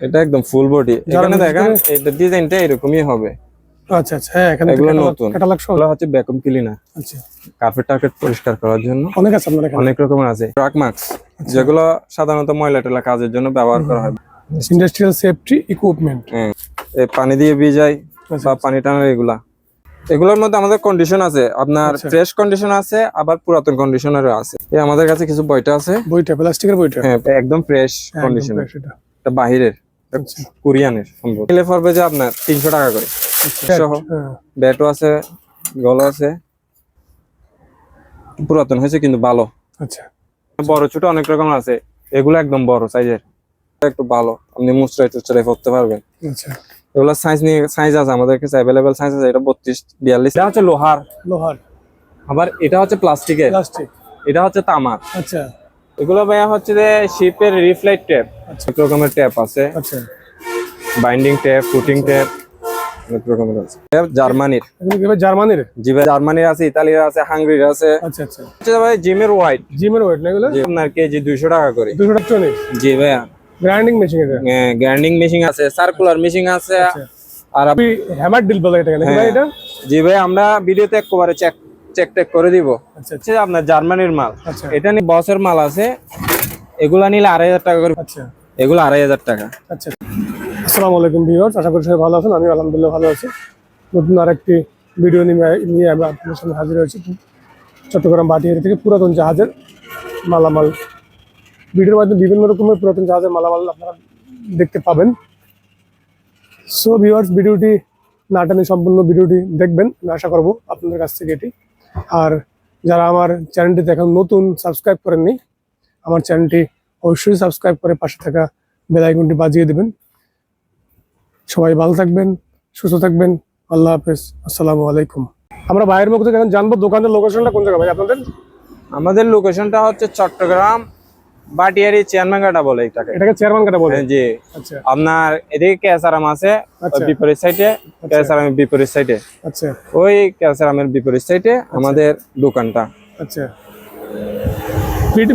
এটা একদম full body এখানে দেখেন এটা ডিজাইনটা এরকমই হবে। আচ্ছা আচ্ছা হ্যাঁ এখানে এগুলো নতুন। ক্যাটালগ এগুলো হচ্ছে ভ্যাকুম ক্লিনার আচ্ছা। কার্পেট টার্পেট পরিষ্কার করার জন্য। অনেক আছে আপনার এখানে। অনেক রকমের আছে। ট্রাক মাস্ক যেগুলো সাধারণত ময়লা টেলা কাজের জন্য ব্যবহার করা হয়। ইন্ডাস্ট্রিয়াল সেফটি ইকুইপমেন্ট এই পানি দিয়ে ভিজাই আচ্ছা, বা পানি টানার এগুলা। এগুলোর মধ্যে আমাদের কন্ডিশন আছে। আপনার আচ্ছা। ফ্রেশ কন্ডিশন আছে আবার পুরাতন কন্ডিশনেরও আছে। এই আমাদের কাছে কিছু বইটা আছে। বইটা প্লাস্টিকের বইটা? হ্যাঁ একদম ফ্রেশ হ্যাঁ, একদম কন্ডিশন এটা। বাহিরের। আচ্ছা। কোরিয়ানের সম্ভব। নিলে পড়বে যে আপনার তিনশো টাকা করে। সহ হ্যাঁ, ব্যাটও আছে গলো আছে। পুরাতন হয়েছে কিন্তু ভালো। আচ্ছা। বড় ছোট অনেক রকম আছে। এগুলো একদম বড় সাইজের একটু ভালো। আপনি মুচড়াই টুচড়াই পড়তে পারবেন। আচ্ছা। এগুলো সাইজ নিয়ে সাইজ আছে আমাদের কাছে অ্যাভেলেবেল সাইজ আছে এটা বত্রিশ বিয়াল্লিশ। এটা হচ্ছে লোহার। লোহার। আবার এটা হচ্ছে প্লাস্টিকের প্লাস্টিক এটা হচ্ছে তামার। আচ্ছা। এগুলো ভাইয়া হচ্ছে যে শিপের রিফ্লাইট ট্যাপ আচ্ছা। অনেক রকমের ট্যাপ আছে। আচ্ছা। বাইন্ডিং ট্যাপ ফুটিং ট্যাপ অনেক রকমের আছে। ট্যাপ জার্মানির। জার্মানির? জি ভাই জার্মানির আছে ইতালির আছে হাঙ্গরির আছে। আচ্ছা আচ্ছা। হচ্ছে ভাই জিমের হোয়াইট জিমের ওয়েট না এগুলো? আপনার কেজি দুইশো টাকা করে। দুশো টাকা চল্লিশ? জি ভাইয়া। গ্রাইন্ডিং মেশিন এটা? গ্রাইন্ডিং মেশিন আছে সার্কুলার মেশিন আছে। আচ্ছা। আর আপনি হ্যামার ডিল বলে এটা ভাই হ্যাঁ। এটা? জি ভাই আমরা ভিডিওতে একবারে চেক চেক টেক করে দিব। আচ্ছা আচ্ছা। আপনার জার্মানির মাল। আচ্ছা। এটা নিয়ে বসের মাল আছে। এগুলা নিলে আড়াই হাজার টাকা করে। আচ্ছা। এগুলো আড়াই হাজার টাকা। আচ্ছা। আসসালামু আলাইকুম ভিউয়ার্স আশা করি সবাই ভালো আছেন। আমি আলহামদুলিল্লাহ ভালো আছি। নতুন আরেকটি ভিডিও নিয়ে আমি আপনাদের সামনে হাজির হয়েছি। চট্টগ্রাম বাটিয়ারি থেকে পুরাতন জাহাজের মালামাল। ভিডিওর মাধ্যমে বিভিন্ন রকমের পুরাতন জাহাজের মালামাল আপনারা দেখতে পাবেন। সো ভিউয়ার্স ভিডিওটি না টানে সম্পূর্ণ ভিডিওটি দেখবেন। আমি আশা করব আপনাদের কাছ থেকে এটি আর যারা আমার চ্যানেলটিতে এখন নতুন সাবস্ক্রাইব করেননি, আমার চ্যানেলটি অবশ্যই সাবস্ক্রাইব করে পাশে থাকা বেলাইকনটি বাজিয়ে দেবেন। সবাই ভালো থাকবেন, সুস্থ থাকবেন, আল্লাহ হাফেজ, আসসালামু আলাইকুম। আমরা বাইরের মুখ থেকে এখন জানব দোকানের লোকেশনটা কোন জায়গায় ভাই, আপনাদের? আমাদের লোকেশনটা হচ্ছে চট্টগ্রাম বাটিয়ারি চেয়ারম্যানঘাটা বলে এটাকে। এটাকে চেয়ারম্যান কাটা বলে? হ্যাঁ, জি। আচ্ছা। আপনার এদিকে কেসারাম আছে আচ্ছা। বিপরীত সাইডে কেসারামের বিপরীত সাইডে। আচ্ছা। ওই কেসারামের বিপরীত সাইডে আমাদের দোকানটা। আচ্ছা।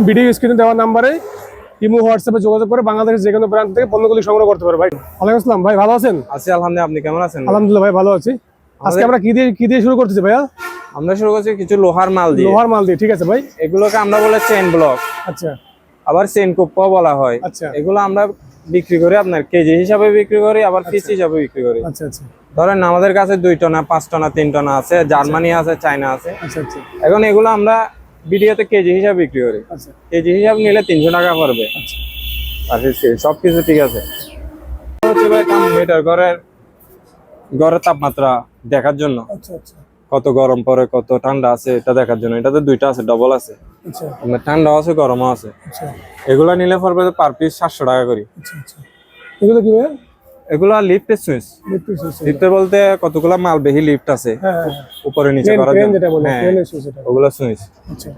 ভিডিও স্ক্রিনে দেওয়া নাম্বারে ইমো হোয়াটসঅ্যাপে যোগাযোগ করে বাংলাদেশের যে কোনো প্রান্ত থেকে পণ্যগুলি সংগ্রহ করতে পারে। ভাই ওয়ালাইকুম আসসালাম। ভাই ভালো আছেন? আছি আলহামদুলিল্লাহ। আপনি কেমন আছেন? আলহামদুলিল্লাহ ভাই ভালো আছি। আজকে আমরা কি দিয়ে কি দিয়ে শুরু করতেছি ভাইয়া? আমরা শুরু করছি কিছু লোহার মাল দিয়ে। লোহার মাল দিয়ে ঠিক আছে ভাই। এগুলোকে আমরা বলে চেন ব্লক আচ্ছা। আবার চেন কুপ্পাও বলা হয়। আচ্ছা। এগুলো আমরা বিক্রি করি আপনার কেজি হিসাবে বিক্রি করি আবার পিস হিসাবে বিক্রি করি। আচ্ছা আচ্ছা। ধরেন আমাদের কাছে দুই টনা পাঁচ টনা তিন টনা আছে জার্মানি আছে চায়না আছে। আচ্ছা আচ্ছা। এখন এগুলো আমরা ভিডিওতে কেজি হিসাবে বিক্রি করি। আচ্ছা। কেজি হিসাব নিলে তিনশো টাকা পড়বে। আচ্ছা। আর সব কিছু ঠিক আছে। হচ্ছে ভাই মিটার ঘরের ঘরের তাপমাত্রা দেখার জন্য। আচ্ছা আচ্ছা। কত গরম পড়ে কত ঠান্ডা আছে এটা দেখার জন্য। এটাতে দুইটা আছে ডবল আছে। আচ্ছা আপনার ঠান্ডাও আছে গরমও আছে। আচ্ছা। এগুলা নিলে পড়বে পার পিস সাতশো টাকা করি। আচ্ছা আচ্ছা। এগুলো কি ভাইয়া? এগুলা লিফটের সুইচ বলতে কতগুলা মাল বেশি লিফট আছে। হ্যাঁ হ্যাঁ উপরে নিচে হ্যাঁ। ওগুলা সুইচ আচ্ছা।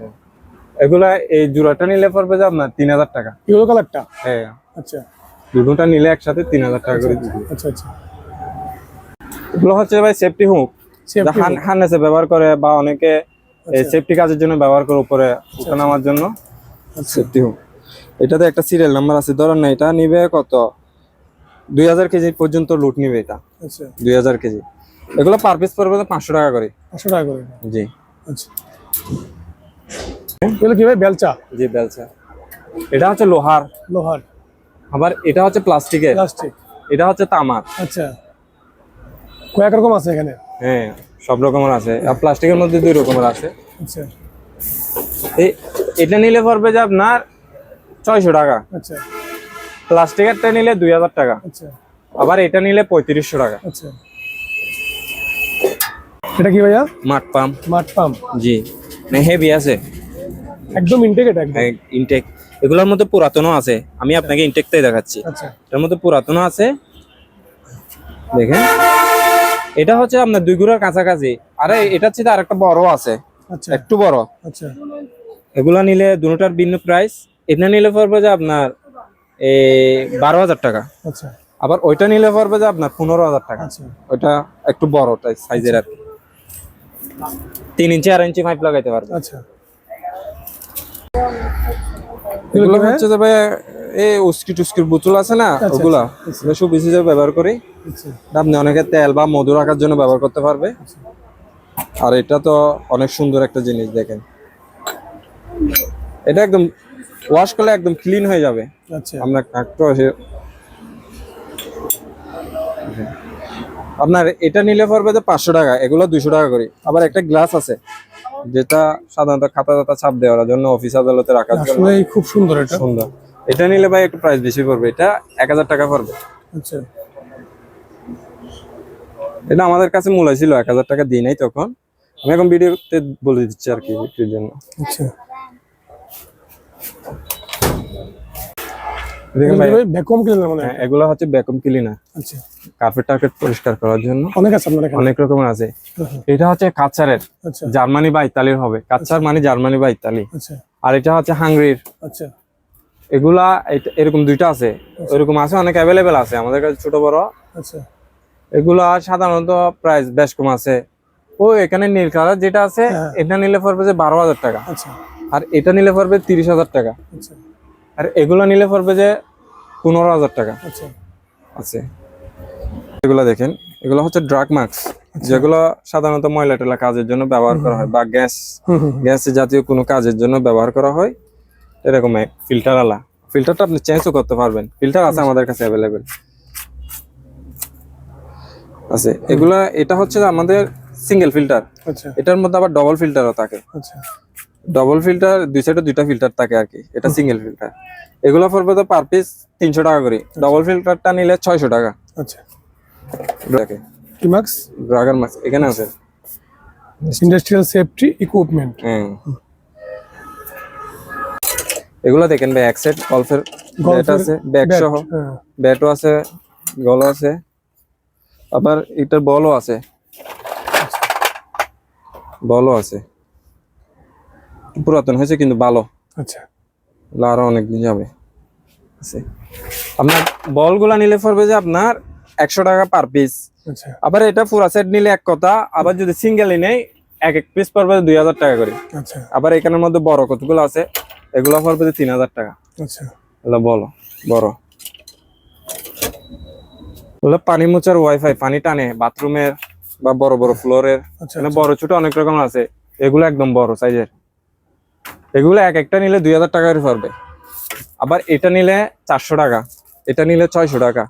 এগুলা এই জোড়াটা নিলে পড়বে যে আপনার তিন হাজার টাকা। ইয়েলো কালারটা হ্যাঁ। আচ্ছা। দুটোটা নিলে একসাথে তিন হাজার টাকা করে আচ্ছা আচ্ছা। এগুলো হচ্ছে ভাই সেফটি হুক ব্যবহার করে বা অনেকে এই আচ্ছা। সেফটি কাজের জন্য ব্যবহার করে উপরে উঠে নামার জন্য। আচ্ছা সেফটি হুক। এটাতে একটা সিরিয়াল নাম্বার আছে ধরেন না এটা নিবে কত? দুই হাজার কেজি পর্যন্ত লুট নিবে এটা। আচ্ছা। দুই হাজার কেজি। এগুলো পার পিস পড়বে পাঁচশো টাকা করে। পাঁচশো টাকা করে। জি। আচ্ছা। এগুলো কি ভাই বেলচা? জি বেলচা। এটা হচ্ছে লোহার। লোহার। আবার এটা হচ্ছে প্লাস্টিকের প্লাস্টিক এটা হচ্ছে তামার। আচ্ছা। কয়েক রকম আছে এখানে। হ্যাঁ। সব রকমের আছে। আর প্লাস্টিকের মধ্যে দুই রকমের আছে। আচ্ছা। এই এটা নিলে পড়বে যে আপনার ছয়শো টাকা। আচ্ছা। প্লাস্টিকেরটা নিলে দুই হাজার টাকা। আচ্ছা। আবার এটা নিলে পঁয়ত্রিশশো টাকা। আচ্ছা। এটা কি ভাইয়া? মাঠ পাম্প। মাঠ পাম্প। জি। মানে হেভি আছে। একদম ইনটেক এটা একদম। ইনটেক এগুলোর মধ্যে পুরাতনও আছে। আমি আপনাকে ইনটেকটাই দেখাচ্ছি। আচ্ছা। এটার মধ্যে পুরাতনও আছে। দেখেন। এটা হচ্ছে আপনার দুই গুড়ার কাছাকাছি। আরে এটা হচ্ছে আরেকটা বড় আছে। আচ্ছা। একটু বড়। আচ্ছা। এগুলা নিলে দুটার ভিন্ন প্রাইস এটা নিলে পড়বে যে আপনার এই বারো হাজার টাকা। আচ্ছা। আবার ওইটা নিলে পড়বে যে আপনার পনেরো হাজার টাকা। আচ্ছা। ওইটা একটু বড় সাইজের আর। তিন ইঞ্চি আড়াই ইঞ্চি পাইপ লাগাইতে পারবে। আচ্ছা। এগুলো? হচ্ছে যে ভাই এই উস্কি টুস্কির বোতল আছে না ওগুলা এগুলো সব বেশি ব্যবহার করি। আচ্ছা। আপনি অনেকে তেল বা মধু রাখার জন্য ব্যবহার করতে পারবে। আর এটা তো অনেক সুন্দর একটা জিনিস দেখেন। এটা একদম ওয়াশ করলে একদম ক্লিন হয়ে যাবে। আচ্ছা। আপনার কাকটা আপনার এটা নিলে পড়বে যে পাঁচশো টাকা এগুলো দুইশো টাকা করি। আবার একটা গ্লাস আছে। যেটা সাধারণত খাতা দাতা ছাপ দেওয়ার জন্য অফিস আদালতে রাখার জন্য আসলে খুব সুন্দর এটা। সুন্দর। এটা নিলে ভাই একটু প্রাইস বেশি পড়বে। এটা এক হাজার টাকা পড়বে। আচ্ছা। এটা আমাদের কাছে মূল্য ছিল এক হাজার টাকা দিই নাই তখন। আমি এখন ভিডিওতে বলে দিচ্ছি আর কি বিক্রির জন্য। আচ্ছা দেখেন ভাই ভ্যাকুয়াম ক্লিনার মানে এগুলো হচ্ছে ব্যাকম ক্লিনার আচ্ছা। কার্পেট টার্পেট পরিষ্কার করার জন্য। অনেক আছে আপনার অনেক রকমের আছে। এটা হচ্ছে কাচ্চারের আচ্ছা। জার্মানি বা ইতালির হবে। কাচ্চার মানে জার্মানি বা ইতালি। আচ্ছা। আর এটা হচ্ছে হাঙ্গরির। আচ্ছা। এগুলা এরকম দুইটা আছে। এরকম আছে অনেক অ্যাভেলেবেল আছে। আমাদের কাছে ছোট বড়। আচ্ছা। এগুলা সাধারণত প্রাইস বেশ কম আছে। ও এখানে নীল কালার যেটা আছে হ্যাঁ। এটা নিলে পড়বে যে বারো হাজার টাকা। আচ্ছা। আর এটা নিলে পড়বে তিরিশ হাজার টাকা। আচ্ছা। আর এগুলো নিলে পড়বে যে পনেরো হাজার টাকা। আচ্ছা। আছে। এগুলো দেখেন এগুলো হচ্ছে ড্রাগ মাস্ক যেগুলো সাধারণত ময়লা টেলা কাজের জন্য ব্যবহার করা হয় বা গ্যাস গ্যাস জাতীয় কোনো কাজের জন্য ব্যবহার করা হয়। এরকম ফিল্টার আলা। ফিল্টারটা আপনি চেঞ্জও করতে পারবেন। ফিল্টার আছে আমাদের কাছে অ্যাভেলেবেল আছে। এগুলা এটা হচ্ছে আমাদের সিঙ্গেল ফিল্টার আচ্ছা। এটার মধ্যে আবার ডবল ফিল্টারও থাকে। আচ্ছা। ডবল ফিল্টার দুই সাইডে দুইটা ফিল্টার থাকে আর কি। এটা সিঙ্গেল ফিল্টার এগুলো পড়বে তো পার পিস তিনশো টাকা করে। ডবল ফিল্টারটা নিলে ছয়শো টাকা। আচ্ছা। কি মার্কস ড্রাগন মাছ এখানে আছে। ইন্ডাস্ট্রিয়াল সেফটি ইকুইপমেন্ট হ্যাঁ। এগুলো দেখেন ভাই এক সেট গল্ফের ব্যাট আছে ব্যাগ সহ। ব্যাটও আছে গলও আছে। আবার এটার বলও আছে। বলও আছে। পুরাতন হয়েছে কিন্তু ভালো। আচ্ছা। আরও অনেকদিন যাবে। আপনার বলগুলা নিলে পড়বে যে আপনার একশো টাকা পার পিস আচ্ছা। আবার এটা পুরা সেট নিলে এক কথা আবার যদি সিঙ্গেলই নেই এক এক পিস পড়বে দুই হাজার টাকা করে। আচ্ছা। আবার এখানের মধ্যে বড় কতগুলো আছে এগুলো পড়বে যে তিন হাজার টাকা। আচ্ছা। বলো বড়। এগুলো পানি মোচার ওয়াইফাই পানি টানে বাথরুমের বা বড় বড় ফ্লোরের আচ্ছা মানে বড় ছোট অনেক রকম আছে এগুলো একদম বড় সাইজের এগুলো এক একটা নিলে দুই হাজার টাকা করে পড়বে। আবার এটা নিলে চারশো টাকা এটা নিলে ছয়শো টাকা।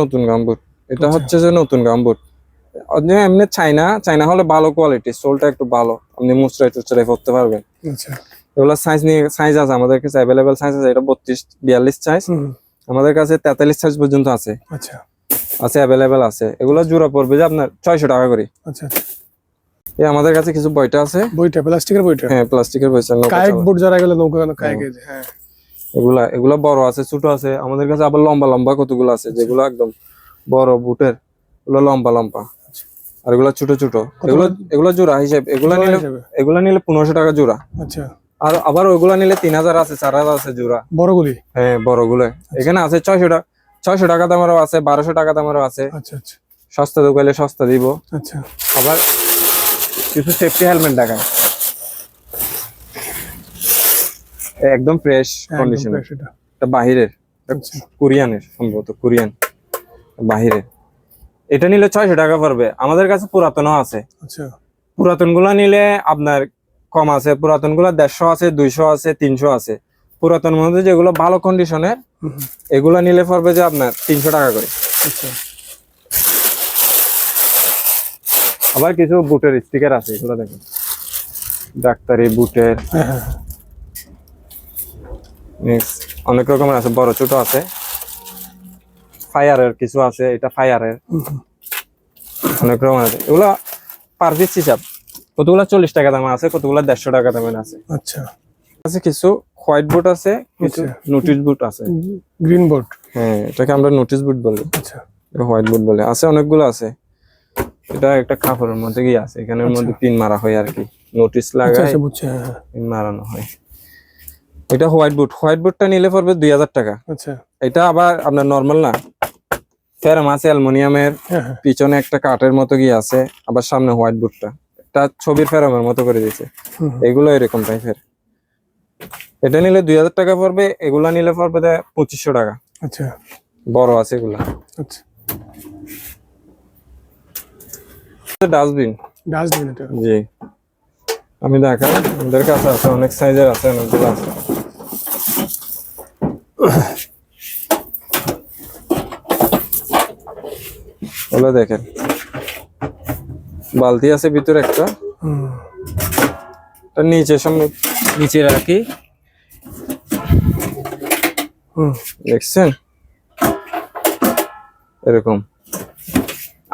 নতুন গাম্বুট এটা হচ্ছে যে নতুন গাম্বুট। এমনি চাইনা চাইনা হলে ভালো কোয়ালিটি সোলটা একটু ভালো। আপনি মুচড়াই টুচড়াই পড়তে পারবেন। আচ্ছা। এগুলো সাইজ নিয়ে সাইজ আছে আমাদের কাছে অ্যাভেলেবেল সাইজ আছে এটা বত্রিশ বিয়াল্লিশ সাইজ আমাদের কাছে তেতাল্লিশ সাইজ পর্যন্ত আছে। আচ্ছা। আছে অ্যাভেলেবেল আছে। এগুলো জোড়া পড়বে যে আপনার ছয়শো টাকা করে। আচ্ছা। আমাদের কাছে কিছু বইটা আছে। বইটা প্লাস্টিকের বইটা? হ্যাঁ প্লাস্টিকের বই চাল বোর্ড যারা গেলে নৌকা কায়েক এই যে, হ্যাঁ। এগুলা এগুলা বড় আছে ছোট আছে। আমাদের কাছে আবার লম্বা লম্বা কতগুলো আছে যেগুলো একদম বড় বুটের এগুলো লম্বা লম্বা। আর এগুলো ছোট ছোট। এগুলো এগুলো জোড়া হিসেব এগুলো নিলে? এগুলো নিলে পনেরোশো টাকা জোড়া। আচ্ছা। আর আবার ওইগুলা নিলে তিন হাজার আছে চার হাজার আছে জোড়া। বড়গুলি হ্যাঁ বড়গুলো এখানে আছে ছয়শো টাকা ছয়শো টাকা দামেরও আছে বারোশো টাকা দামেরও আছে। আচ্ছা আচ্ছা। সস্তা দোকানে সস্তা দিব। আচ্ছা। আবার কিছু সেফটি হেলমেট দেখায় একদম ফ্রেশ কন্ডিশন এটা। বাহিরের। আচ্ছা। কোরিয়ানের সম্ভবত কোরিয়ান। বাহিরের। এটা নিলে ছয়শো টাকা পড়বে। আমাদের কাছে পুরাতনও আছে। আচ্ছা। পুরাতনগুলা নিলে আপনার কম আছে। পুরাতনগুলা দেড়শো আছে দুইশো আছে তিনশো আছে। পুরাতন মধ্যে যেগুলো ভালো কন্ডিশনের এগুলা নিলে পড়বে যে আপনার তিনশো টাকা করে আচ্ছা আবার কিছু বুটের স্টিকার আছে এগুলো দেখুন। ডাক্তারি বুটের। অনেক রকমের আছে বড় ছোট আছে। ফায়ারের কিছু আছে এটা ফায়ারের অনেক রকম আছে। এগুলো পার পিস হিসাব। কতগুলো চল্লিশ টাকা দামে আছে কতগুলো দেড়শো টাকা দামে আছে। আচ্ছা। আছে কিছু হোয়াইট বুট আছে কিছু আচ্ছা। নোটিশ বুট আছে। গ্রিন বোর্ড হ্যাঁ এটাকে আমরা নোটিশ বুট বলি। আচ্ছা। হোয়াইট বুট বলে। আছে অনেকগুলো আছে। এটা একটা কাপড়ের মধ্যে কি আছে। এখানের মধ্যে পিন মারা হয় আর কি। নোটিশ আচ্ছা লাগায় আচ্ছা হ্যাঁ হ্যাঁ। পিন মারানো হয়। এটা হোয়াইট বুট হোয়াইট বুটটা নিলে পড়বে দুই হাজার টাকা। আচ্ছা। এটা আবার আপনার নর্মাল না। ফেরাম আছে অ্যালুমিনিয়ামের। হ্যাঁ পিছনে একটা কাঠের মতো গিয়ে আছে। আবার সামনে হোয়াইট বুটটা একটা ছবির ফেরামের মতো করে দিয়েছে। এগুলো এরকম টাইপের এটা নিলে দুই হাজার টাকা পড়বে। এগুলা নিলে পড়বে পঁচিশশো টাকা। আচ্ছা। বড় আছে এগুলা। আচ্ছা। ডাস্টবিন? ডাস্টবিন এটা। জি। আমি দেখাই আমাদের কাছে আছে অনেক সাইজের আছে অনেকগুলো আছে। ওগুলো দেখেন। বালতি আছে ভিতরে একটা। হুম। এটা নিচে সামনে নিচে রাখি। হুম। দেখছেন? এরকম।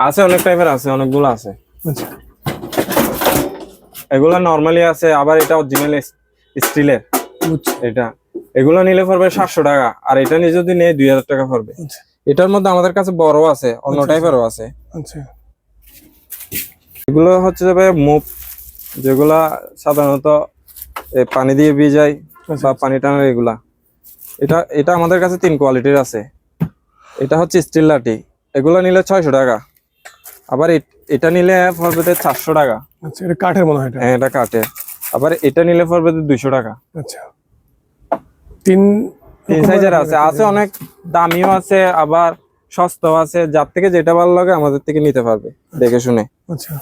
আছে অনেক টাইপের আছে অনেকগুলো আছে। আচ্ছা। এগুলা নর্মালি আছে আবার এটা অরিজিনাল স্টিলের এটা। এগুলো নিলে পড়বে সাতশো টাকা আর এটা নিয়ে যদি নেয় দুই হাজার টাকা পড়বে। আচ্ছা। এটার মধ্যে আমাদের কাছে বড় আছে অন্য টাইপেরও আছে। আচ্ছা। এগুলো হচ্ছে যে মুভ যেগুলা সাধারণত এ, পানি দিয়ে আচ্ছা। বা পানি টানার এগুলা। এটা এটা আমাদের কাছে তিন কোয়ালিটির আছে। এটা হচ্ছে স্টিল লাঠি। এগুলো নিলে ছয়শো টাকা। আবার এটা নিলে পড়বে চারশো টাকা। আচ্ছা এটা কাঠের মনে হয় এটা? হ্যাঁ এটা কাটে আবার এটা নিলে পড়বে দুইশো টাকা। আচ্ছা। তিন তিন সাইজের আছে। আছে অনেক দামিও আছে আবার সস্তাও আছে। যার থেকে যেটা ভালো লাগে আমাদের থেকে নিতে পারবে দেখে শুনে। আচ্ছা।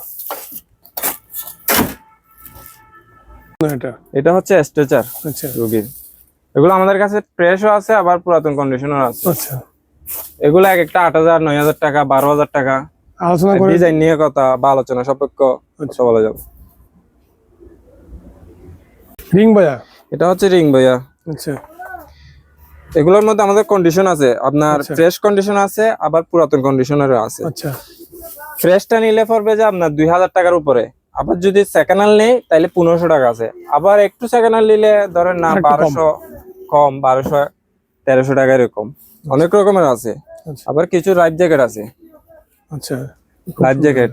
এটা? এটা হচ্ছে স্ট্রেচার আচ্ছা। রোগীর। এগুলো আমাদের কাছে ফ্রেশও আছে আবার পুরাতন কন্ডিশনার আছে। আচ্ছা। এগুলো এক একটা আট হাজার নয় হাজার টাকা বারো হাজার টাকা। আলোচনা করে ডিজাইন নিয়ে কথা বা আলোচনা সাপেক্ষ কথা বলা যাবে। রিং বাজা এটা হচ্ছে রিং ভাইয়া। আচ্ছা। এগুলোর মধ্যে আমাদের কন্ডিশন আছে। আপনার আচ্ছা। ফ্রেশ কন্ডিশন আছে আবার পুরাতন কন্ডিশনারও আছে। আচ্ছা। ফ্রেশটা নিলে পড়বে যে আপনার দুই হাজার টাকার উপরে। আবার যদি সেকেন্ড হ্যান্ড নেই তাহলে পনেরোশো টাকা আছে। আবার একটু সেকেন্ড হ্যান্ড নিলে ধরেন না। বারোশো কম বারোশো তেরোশো টাকা এরকম অনেক রকমের আছে। আচ্ছা। আবার কিছু লাইফ জ্যাকেট আছে। আচ্ছা লাইফ জ্যাকেট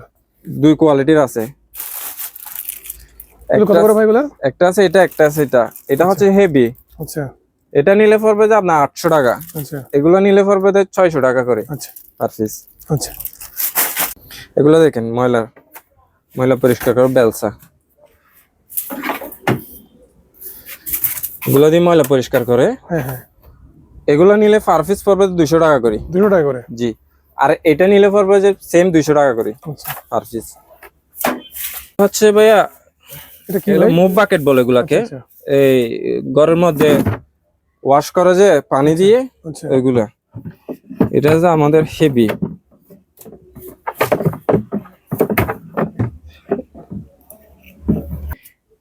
দুই কোয়ালিটির আছে। কত একটা- করে ভাই একটা আছে এটা একটা আছে এটা। এটা হচ্ছে হেভি আচ্ছা। এটা নিলে পড়বে যে আপনার আটশো টাকা। আচ্ছা। এগুলো নিলে পড়বে যে ছয়শো টাকা করে আচ্ছা। পার পিস আচ্ছা। এগুলো দেখেন ময়লা ময়লা পরিষ্কার করো বেলসা। এগুলো দিয়ে ময়লা পরিষ্কার করে। হ্যাঁ হ্যাঁ। এগুলো নিলে পার পিস পড়বে দুইশো টাকা করে। দুশো টাকা করে? জি। আর এটা নিলে পড়বে যে সেম দুইশো টাকা করে আচ্ছা। পার পিস হচ্ছে ভাইয়া মুভ বাকেট বলে এগুলাকে। আচ্ছা এই ঘরের মধ্যে ওয়াশ করে যে পানি দিয়ে আচ্ছা। এগুলা। এটা যে আমাদের হেভি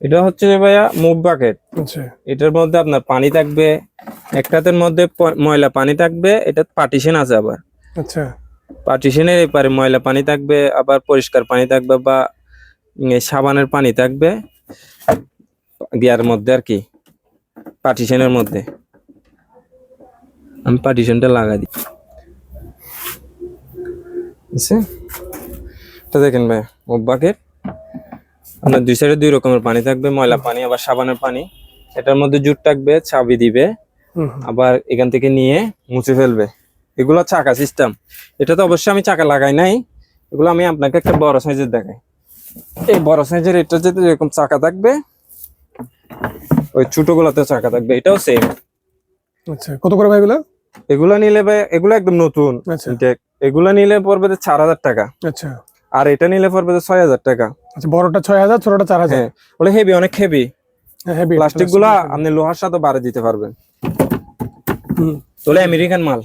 এটা হচ্ছে যে ভাইয়া মুভ বাকেট আচ্ছা। এটার মধ্যে আপনার পানি থাকবে একটাতের মধ্যে ময়লা পানি থাকবে এটা পার্টিশন আছে আবার। আচ্ছা। পার্টিশনের এপারে ময়লা পানি থাকবে আবার পরিষ্কার পানি থাকবে বা সাবানের পানি থাকবে গিয়ার মধ্যে আর কি পার্টিশনের মধ্যে। আমি পার্টিশনটা লাগা দিই? এটা দেখেন ভাই বাকেট আপনার দুই সাইডে দুই রকমের পানি থাকবে ময়লা পানি আবার সাবানের পানি। এটার মধ্যে জুট থাকবে চাবি দিবে। আবার এখান থেকে নিয়ে মুছে ফেলবে। এগুলো চাকা সিস্টেম এটা তো অবশ্যই আমি চাকা লাগাই নাই। এগুলো আমি আপনাকে একটা বড় সাইজের দেখাই। এই বড় সাইজের এটা যেতে এরকম চাকা থাকবে ওই ছোট গুলাতে চাকা থাকবে এটাও সেম আচ্ছা কত করে ভাই গুলা এগুলা নিলে ভাই এগুলো একদম নতুন। আচ্ছা। এগুলা নিলে পড়বে চার হাজার টাকা। আচ্ছা। আর এটা নিলে পড়বে ছয় হাজার টাকা। আচ্ছা বড়টা ছয় হাজার ছোটটা চার হাজার। হ্যাঁ ওগুলো হেভি অনেক হেভি হেভি প্লাস্টিকগুলা আপনি লোহার সাথে বাড়ে দিতে পারবেন। তোলে আমেরিকান মাল।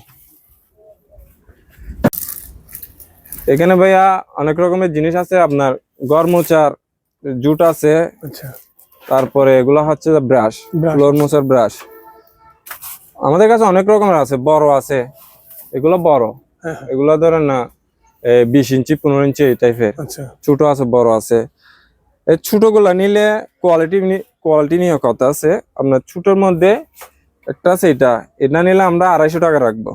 এখানে ভাইয়া অনেক রকমের জিনিস আছে আপনার গরমোচার জুট আছে আচ্ছা। তারপরে এগুলো হচ্ছে ব্রাশ ফ্লোর মোচার ব্রাশ। আমাদের কাছে অনেক রকমের আছে বড় আছে এগুলো বড়। হ্যাঁ হ্যাঁ, এগুলো ধরেন না বিশ ইঞ্চি পনেরো ইঞ্চি এই টাইপের। আচ্ছা। ছোট আছে বড় আছে। এই ছোটগুলা নিলে কোয়ালিটি কোয়ালিটি নিয়ে কথা আছে। আপনার ছোটোর মধ্যে একটা আছে এটা। এটা নিলে আমরা আড়াইশো টাকা রাখব।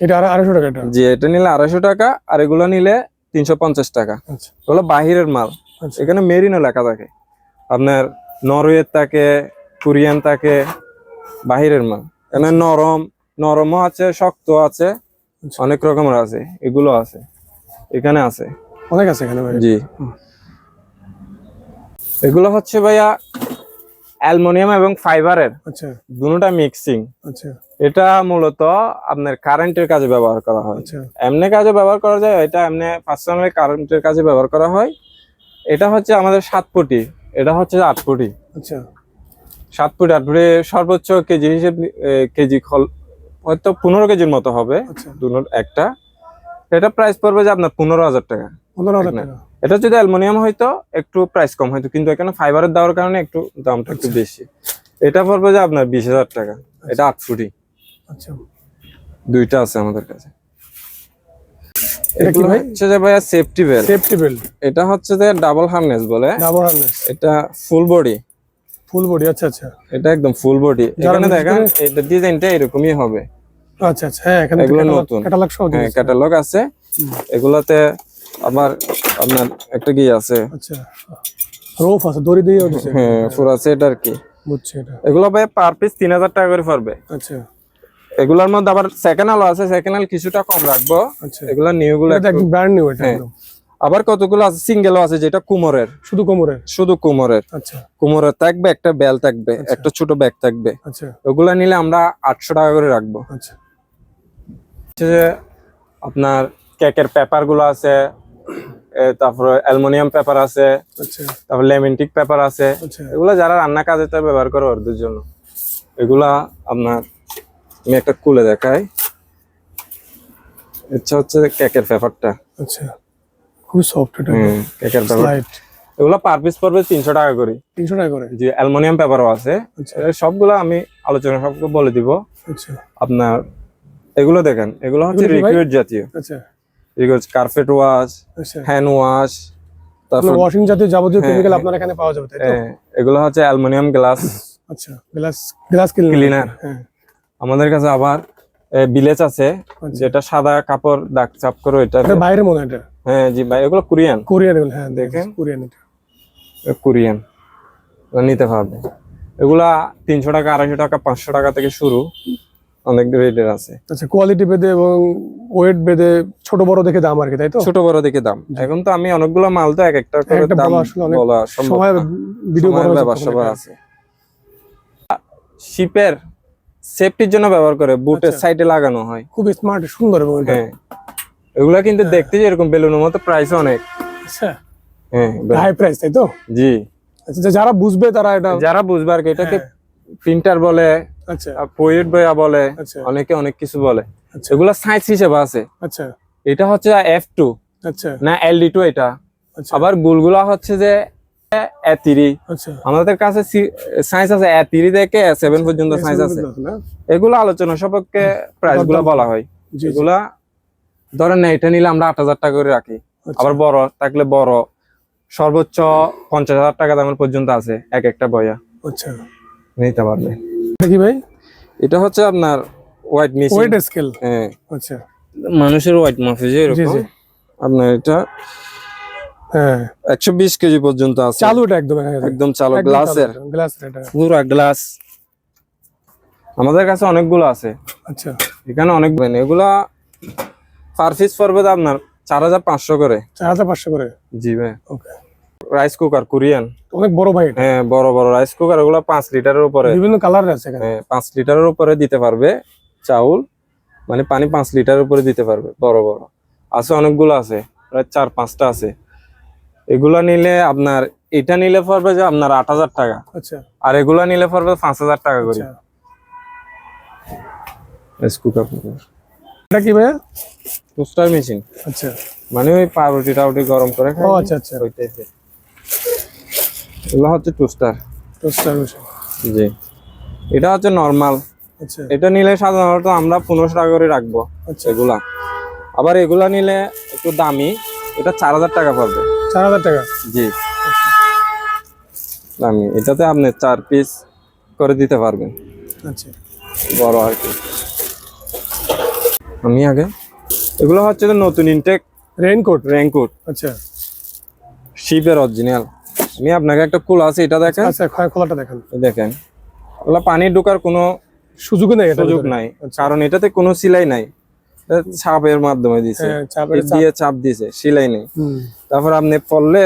এটা আর আড়াইশো টাকা এটা? যে এটা নিলে আড়াইশো টাকা আর এগুলো নিলে তিনশো পঞ্চাশ টাকা। আচ্ছা। এগুলো বাহিরের মাল। আচ্ছা। এখানে লেখা থাকে। আপনার নরওয়ের থাকে কোরিয়ান থাকে বাহিরের মাল। এখানে নরম নরমও আছে শক্ত আছে আচ্ছা। অনেক রকমের আছে এগুলো আছে এখানে আছে। অনেক আছে এখানে জি। এগুলো হচ্ছে ভাইয়া অ্যালুমিনিয়াম এবং ফাইবারের। আচ্ছা। দুটোটা মিক্সিং। আচ্ছা। এটা মূলত আপনার কারেন্টের কাজে ব্যবহার করা হয়। আচ্ছা। এমনি কাজে ব্যবহার করা যায় এটা এমনি পার্সোনালি কারেন্টের কাজে ব্যবহার করা হয়। এটা হচ্ছে আমাদের সাত ফুটি এটা হচ্ছে আট ফুটি আচ্ছা। সাত ফুটি আট ফুটি সর্বোচ্চ কেজি হিসেব কেজি খল হয়তো পনেরো কেজির মতো হবে আচ্ছা। একটা। এটা প্রাইস পড়বে যে আপনার পনেরো হাজার টাকা। পনেরো হাজার টাকা। এটা যদি অ্যালুমিনিয়াম হয়তো একটু প্রাইস কম হয়তো কিন্তু এখানে ফাইবারের দেওয়ার কারণে একটু দামটা একটু বেশি। এটা পড়বে যে আপনার বিশ হাজার টাকা এটা আট ফুটি আচ্ছা। দুইটা আছে আমাদের কাছে। এটা এগুলো ভাই? হচ্ছে যে ভাইয়া সেফটি বেল্ট সেফটি বেল্ট এটা হচ্ছে যে ডাবল হার্নেস বলে। ডাবল হার্নেস এটা ফুল বডি ফুল বডি আচ্ছা আচ্ছা। এটা একদম ফুল বডি এখানে নতুন দেখেন এটা ডিজাইনটা এরকমই হবে। আচ্ছা আচ্ছা। হ্যাঁ এখানে এগুলো নতুন। ক্যাটালগ সহ হ্যাঁ ক্যাটালগ আছে। এগুলাতে আবার আপনার একটা কি আছে? আচ্ছা। রোফ আছে দড়ি দিয়েও হ্যাঁ ফুল আছে এটা আর কি। বুঝছি এটা। এগুলো ভাই পার পিস তিন হাজার টাকা করে পড়বে। আচ্ছা। এগুলোর মধ্যে আবার সেকেন্ড আলো আছে সেকেন্ড আল কিছুটা কম রাখব। আচ্ছা। এগুলো নিউ গুলো একদম ব্র্যান্ড নিউ এটা। আবার কতগুলো আছে? সিঙ্গেলও আছে যেটা কুমোরের। শুধু কোমরের? শুধু কুমোরের। আচ্ছা। কুমোরের থাকবে একটা বেল থাকবে একটা ছোট ব্যাগ থাকবে। আচ্ছা। ওগুলা নিলে আমরা আটশো টাকা করে রাখব। আচ্ছা। যে আপনার কেকের পেপারগুলো আছে তারপরে অ্যালুমিনিয়াম পেপার আছে আচ্ছা। তারপর লেমেন্টিক পেপার আছে। আচ্ছা। এগুলো যারা রান্না কাজেতে ব্যবহার করে ওদের জন্য। এগুলা আপনার আমি একটা খুলে দেখাই। ইচ্ছা হচ্ছে কেকের পেপারটা আচ্ছা খুব সফট এটা। কেকের পেপার এগুলো পার পিস পড়বে তিনশো টাকা করে। তিনশো টাকা করে? যে অ্যালুমিনিয়াম পেপারও আছে। আচ্ছা। সবগুলো আমি আলোচনা সবগুলো বলে দিব। আচ্ছা। আপনার এগুলো দেখেন এগুলো হচ্ছে লিকুইড জাতীয়। আচ্ছা। লিকুইড কার্পেট ওয়াশ আচ্ছা। হ্যান্ড ওয়াশ তারপর ওয়াশিং জাতীয় যাবতীয় হ্যাঁ, কেমিক্যাল হ্যাঁ। আপনার এখানে পাওয়া যাবে তাই তো? এগুলো হচ্ছে অ্যালুমিনিয়াম গ্লাস আচ্ছা গ্লাস গ্লাস ক্লিনার হ্যাঁ। আমাদের কাছে আবার বিলেজ আছে আচ্ছা। যেটা সাদা কাপড় দাগ চাপ করে ওইটা এটা বাইরে মনে হয় এটা? হ্যাঁ জি ভাই এগুলো কোরিয়ান। কোরিয়ান এগুলো হ্যাঁ দেখেন। কোরিয়ান এটা। কোরিয়ান। নিতে পারবে এগুলা তিনশো টাকা আড়াইশো টাকা পাঁচশো টাকা থেকে শুরু। অনেক রেটের আছে। আচ্ছা কোয়ালিটি বেদে এবং ওয়েট বেদে ছোট বড় দেখে দাম আর কি তাই তো? ছোট বড় দেখে দাম। এখন তো আমি অনেকগুলো মাল তো এক একটা করে দাম বলা সম্ভব ভিডিও বড় ব্যাপার যাচ্ছে আছে। শিপের সেফটির জন্য ব্যবহার করে বুটের আচ্ছা। সাইডে লাগানো হয়। খুব স্মার্ট সুন্দর এবং এটা। হ্যাঁ। এগুলা কিন্তু দেখতে যেরকম বেলুনের মতো প্রাইস অনেক। আচ্ছা। হ্যাঁ হাই প্রাইস তাই তো? জি। আচ্ছা যারা বুঝবে তারা এটা যারা বুঝবে আর কি এটাকে হ্যাঁ। প্রিন্টার বলে আচ্ছা। পোয়েট বয়া বলে আচ্ছা। অনেকে অনেক কিছু বলে। আচ্ছা। এগুলা সাইজ হিসেবে আছে। আচ্ছা। এটা হচ্ছে এফ টু আচ্ছা। না এলডি টু এটা। আচ্ছা। আবার গুলগুলা হচ্ছে যে আচ্ছা আমাদের কাছে সাইজ আছে এ তিরি থেকে এ সেভেন পর্যন্ত সাইজ আছে? এগুলো আলোচনা সপক্ষে প্রাইসগুলা বলা হয়। জি। ধরেন না এটা নিলে আমরা আট হাজার টাকা করে রাখি। আচ্ছা, আবার বড় থাকলে বড়। সর্বোচ্চ পঞ্চাশ হাজার টাকা দামের পর্যন্ত আছে এক একটা বয়া। আচ্ছা। নিতে পারবে। কি ভাই? এটা হচ্ছে আপনার হোয়াইট মিশিং ওয়েট স্কেল হ্যাঁ। আচ্ছা। মানুষের হোয়াইট মাফে যে এরকম। আপনার এটা হ্যাঁ। একশো বিশ কেজি পর্যন্ত আছে। চালু এটা একদম হ্যাঁ। একদম চালু গ্লাসের। গ্লাসের এটা। পুরো গ্লাস। আমাদের কাছে অনেকগুলো আছে। আচ্ছা। এখানে অনেক এগুলা পার পিস পড়বে আপনার চার হাজার পাঁচশো করে। চার হাজার পাঁচশো করে? জি ভাই। ওকে। রাইস কুকার কোরিয়ান অনেক বড় ভাই হ্যাঁ বড় বড় রাইস কুকার ওগুলো পাঁচ লিটারের উপরে। বিভিন্ন কালারের আছে এখানে। হ্যাঁ, পাঁচ লিটারের উপরে দিতে পারবে চাউল। মানে পানি পাঁচ লিটারের উপরে দিতে পারবে বড় বড়। আছে অনেকগুলো আছে। প্রায় চার পাঁচটা আছে। এগুলা নিলে আপনার এটা নিলে পড়বে যে আপনার আট হাজার টাকা। আচ্ছা। আর এগুলা নিলে পড়বে পাঁচ হাজার টাকা করে। আচ্ছা। এটা কি ভাইয়া? টোস্টার মেশিন আচ্ছা। মানে ওই পাউরুটি টাউটি গরম করে ও আচ্ছা আচ্ছা। ওই টাইপের এগুলো হচ্ছে টোস্টার টোস্টার মেশিন জি। এটা হচ্ছে নর্মাল আচ্ছা। এটা নিলে সাধারণত আমরা পনেরোশো টাকা করে রাখব আচ্ছা। এগুলা। আবার এগুলা নিলে একটু দামি। এটা চার হাজার টাকা পড়বে। চার হাজার টাকা? জি। দামি এটাতে আপনি চার পিস করে দিতে পারবেন। আচ্ছা। বড় আর কি। আমি আগে এগুলো হচ্ছে যে নতুন ইনটেক রেইনকোট রেনকোট আচ্ছা। শিপের অরিজিনাল আমি আপনাকে একটা কুল আছে এটা দেখেন। আচ্ছা খোলাটা দেখেন। দেখেন। ওগুলা পানি ঢোকার কোনো সুযোগ নেই সুযোগ নাই। কারণ এটাতে কোনো সিলাই নাই। ছাপের মাধ্যমে দিছে। হ্যাঁ চাপের দিয়ে চাপ। দিছে সিলাই নেই। তারপর আপনি পড়লে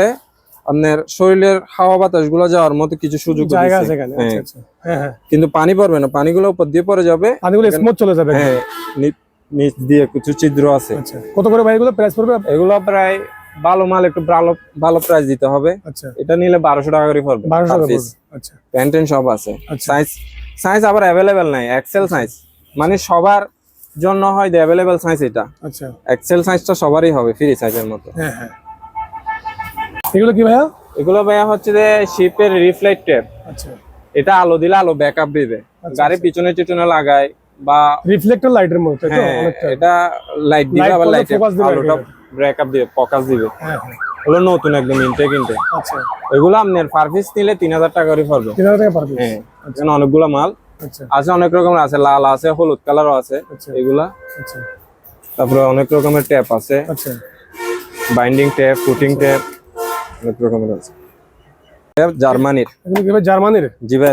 আপনার শরীরের হাওয়া বাতাসগুলো যাওয়ার মতো কিছু সুযোগ হ্যাঁ। আচ্ছা আচ্ছা। হ্যাঁ কিন্তু পানি পড়বে না পানিগুলো উপর দিয়ে পড়ে যাবে। পানিগুলো স্মুথ চলে যাবে হ্যাঁ নিচ দিয়ে কিছু ছিদ্র আছে। আচ্ছা। কত করে ভাই এগুলো প্রাইস পড়বে? এগুলো প্রায় ভালো মাল একটু ভালো ভালো প্রাইস দিতে হবে। এটা নিলে বারোশো টাকা করে পড়বে। প্যান্টেন সব আছে। সাইজ সাইজ আবার অ্যাভেলেবেল নাই এক্সেল সাইজ মানে সবার জন্য হয় অ্যাভেলেবেল সাইজ এটা। আচ্ছা। এক্সেল সাইজটা সবারই হবে ফ্রি সাইজের মতো। হ্যাঁ হ্যাঁ। এগুলো কি ভাইয়া? এগুলো ভাইয়া হচ্ছে যে শিপের রিফ্লেক্ট টেপ আচ্ছা। এটা আলো দিলে আলো ব্যাকআপ দিবে। গাড়ির পিছনে টিছনে লাগায় বা রিফ্লেক্টর লাইটের মতো হ্যাঁ এটা লাইট দিবে আবার লাইটে আলোটা ব্রেকআপ দিবে ফোকাস দিবে। হ্যাঁ হ্যাঁ। এগুলো নতুন একদম ইনটে কিনতে আচ্ছা। এগুলো আপনার পার পিস নিলে তিন হাজার টাকা করে পড়বে। তিন হাজার টাকা পার পিস হ্যাঁ অনেকগুলো মাল। আচ্ছা আছে অনেক রকমের আছে লাল আছে হলুদ কালারও আছে আচ্ছা। এগুলা। আচ্ছা। তারপরে অনেক রকমের ট্যাপ আছে। আচ্ছা। বাইন্ডিং ট্যাপ ফুটিং ট্যাপ অনেক রকমের আছে। জার্মানির। জার্মানির? জি ভাই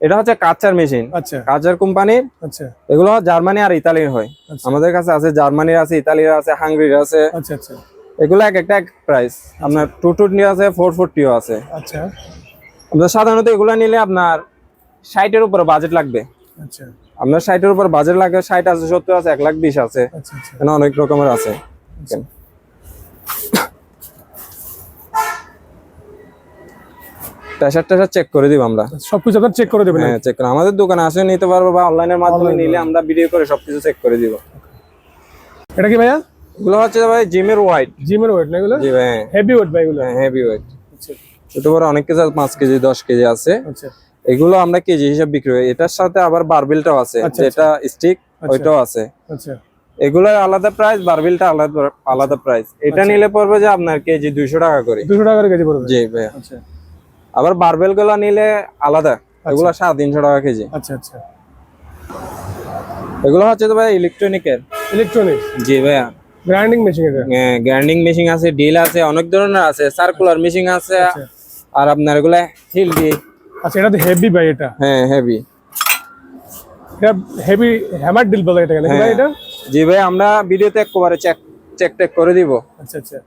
এটা হচ্ছে কাচার মেশিন আচ্ছা। কাচার কোম্পানির আচ্ছা। এগুলো জার্মানি আর ইতালির হয়। আচ্ছা। আমাদের কাছে আছে জার্মানির আছে ইতালির আছে হাঙ্গরির আছে। আচ্ছা আচ্ছা। এগুলো এক একটা এক প্রাইস আপনার টু টুটি আছে ফোর ফোরটিও আছে। আচ্ছা। আপনার সাধারণত এগুলো নিলে আপনার ষাটের উপরে বাজেট লাগবে। আচ্ছা। আপনার ষাটের উপর বাজেট লাগবে ষাট আছে সত্তর আছে এক লাখ বিশ আছে। আচ্ছা আচ্ছা। অনেক রকমের আছে। প্রেশার টেশার চেক করে দিব আমরা। সবকিছু আপনার চেক করে দেবেন হ্যাঁ চেক করে। আমাদের দোকানে আসে নিতে পারব বা অনলাইনের মাধ্যমে নিলে আমরা ভিডিও করে সবকিছু চেক করে দিব। এটা কি ভাইয়া? এগুলো হচ্ছে ভাই জিমের হোয়াইট জিমের ওয়েট না এগুলো? জি ভাই হেভি ওয়েট ভাই এগুলো? হেভি ওয়েট আচ্ছা। ছোট বড় অনেক কিছু আছে, পাঁচ কেজি দশ কেজি আছে। আচ্ছা। এগুলো আমরা কেজি হিসাব বিক্রি করি। এটার সাথে আবার বারবিলটাও আছে আচ্ছা, যেটা স্টিক ওইটাও আছে। আচ্ছা। এগুলোর আলাদা প্রাইস বারবিলটা আলাদা আলাদা প্রাইস এটা নিলে পড়বে যে আপনার কেজি দুইশো টাকা করে। দুশো টাকা করে কেজি পড়বে। জি ভাইয়া। আচ্ছা। আবার বারবেলগুলো নিলে আলাদা। এগুলো সাড়ে তিনশো টাকা কেজি। আচ্ছা আচ্ছা। এগুলো হচ্ছে তো ভাই ইলেকট্রনিকের ইলেকট্রনিক্স জি ভাইয়া। গ্রাইন্ডিং মেশিন এটা গ্রাইন্ডিং মেশিন আছে ডিল আছে অনেক ধরনের আছে সার্কুলার মেশিন আছে আচ্ছা। আর আপনার এগুলো হিল দি আচ্ছা এটা তো হেভি ভাই এটা। হ্যাঁ হেভি এটা হেভি হ্যামার ডিল বলে এটা ভাই হ্যাঁ। এটা। জি ভাই আমরা ভিডিওতে একবারে চেক চেক টেক করে দিব। আচ্ছা আচ্ছা।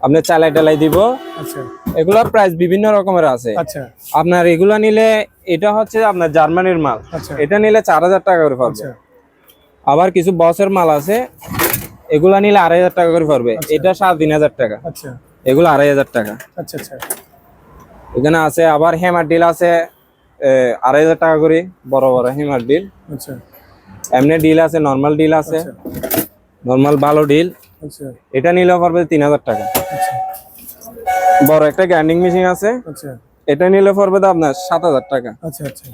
আপনি চালাই টালাই দিব। আচ্ছা। এগুলোর প্রাইস বিভিন্ন রকমের আছে। আচ্ছা। আপনার এগুলা নিলে এটা হচ্ছে আপনার জার্মানির মাল। আচ্ছা। এটা নিলে চার হাজার টাকা করে পড়বে। আচ্ছা। আবার কিছু বসের মাল আছে। এগুলা নিলে আড়াই হাজার টাকা করে পড়বে। এটা সাড়ে তিন হাজার টাকা। আচ্ছা। এগুলো আড়াই হাজার টাকা। আচ্ছা আচ্ছা। এখানে আছে আবার হেমার ডিল আছে আড়াই হাজার টাকা করে বড় বড় হেমার ডিল আচ্ছা। এমনি ডিল আছে নর্মাল ডিল আছে। আচ্ছা। নর্মাল ভালো ডিল আচ্ছা। এটা নিলেও পারবে তিন হাজার টাকা। আচ্ছা। বড় একটা গ্রাইন্ডিং মেশিন আছে। আচ্ছা। এটা নিলে পড়বে আপনার সাত হাজার টাকা। আচ্ছা আচ্ছা।